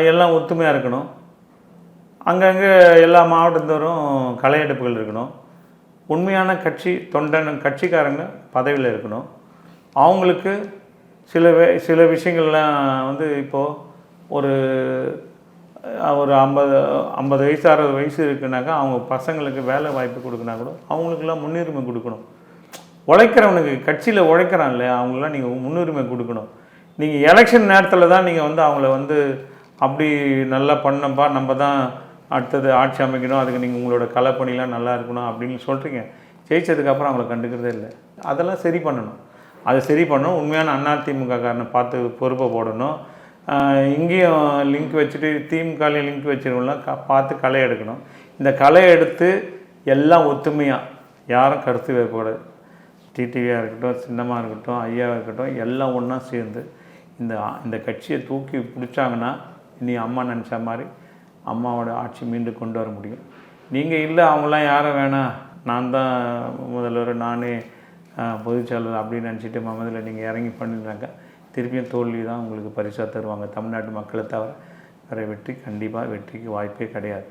எல்லாம் ஒத்துமையாக இருக்கணும். அங்கங்கே எல்லா மாவட்டத்தோறும் களையெடுப்புகள் இருக்கணும். உண்மையான கட்சி தொண்டன் கட்சிக்காரங்க பதவியில் இருக்கணும். அவங்களுக்கு சில வே சில விஷயங்கள்லாம் வந்து இப்போது ஒரு ஒரு ஐம்பது ஐம்பது வயசு அறுபது வயசு இருக்குனாக்கா அவங்க பசங்களுக்கு வேலை வாய்ப்பு கொடுக்குனா கூட அவங்களுக்கெல்லாம் முன்னுரிமை கொடுக்கணும். உழைக்கிறவனுக்கு கட்சியில் உழைக்கிறான் இல்லையா? அவங்களாம் நீங்கள் முன்னுரிமை கொடுக்கணும். நீங்கள் எலெக்ஷன் நேரத்தில் தான் நீங்கள் வந்து அவங்கள வந்து அப்படி நல்லா பண்ணப்பா நம்ம தான் அடுத்தது ஆட்சி அமைக்கணும் அதுக்கு நீங்கள் உங்களோட கலைப்பணிலாம் நல்லா இருக்கணும் அப்படின்னு சொல்கிறீங்க ஜெயிச்சதுக்கப்புறம் அவங்கள கண்டுக்கிறதே இல்லை. அதெல்லாம் சரி பண்ணணும். அதை சரி பண்ணணும். உண்மையான அதிமுக காரனை பார்த்து பொறுப்பை போடணும். இங்கேயும் லிங்க் வச்சுட்டு திமுகலையும் லிங்க் வச்சுருவோம்லாம் க பார்த்து களை எடுக்கணும். இந்த களை எடுத்து எல்லாம் ஒத்துமையாக யாரும் கருத்து வேறுபாடு டிடிவியாக இருக்கட்டும் சின்னமாக இருக்கட்டும் ஐயாவாக இருக்கட்டும் எல்லாம் ஒன்றா சேர்ந்து இந்த இந்த கட்சியை தூக்கி பிடிச்சாங்கன்னா இனி அம்மா நினச்ச மாதிரி அம்மாவோட ஆட்சி மீண்டும் கொண்டு வர முடியும். நீங்கள் இல்லை அவங்களாம் யாரும் வேணாம் நான் தான் முதல்வர் நானே பொதுச்செயலர் அப்படின்னு நினச்சிட்டு மமதில் நீங்கள் இறங்கி பண்ணிடுறாங்க. திருப்பியும் தோல்வி தான் உங்களுக்கு பரிசாக தருவாங்க. தமிழ்நாட்டு மக்களை தவிர வேறு வெற்றி கண்டிப்பாக வெற்றிக்கு வாய்ப்பே கிடையாது.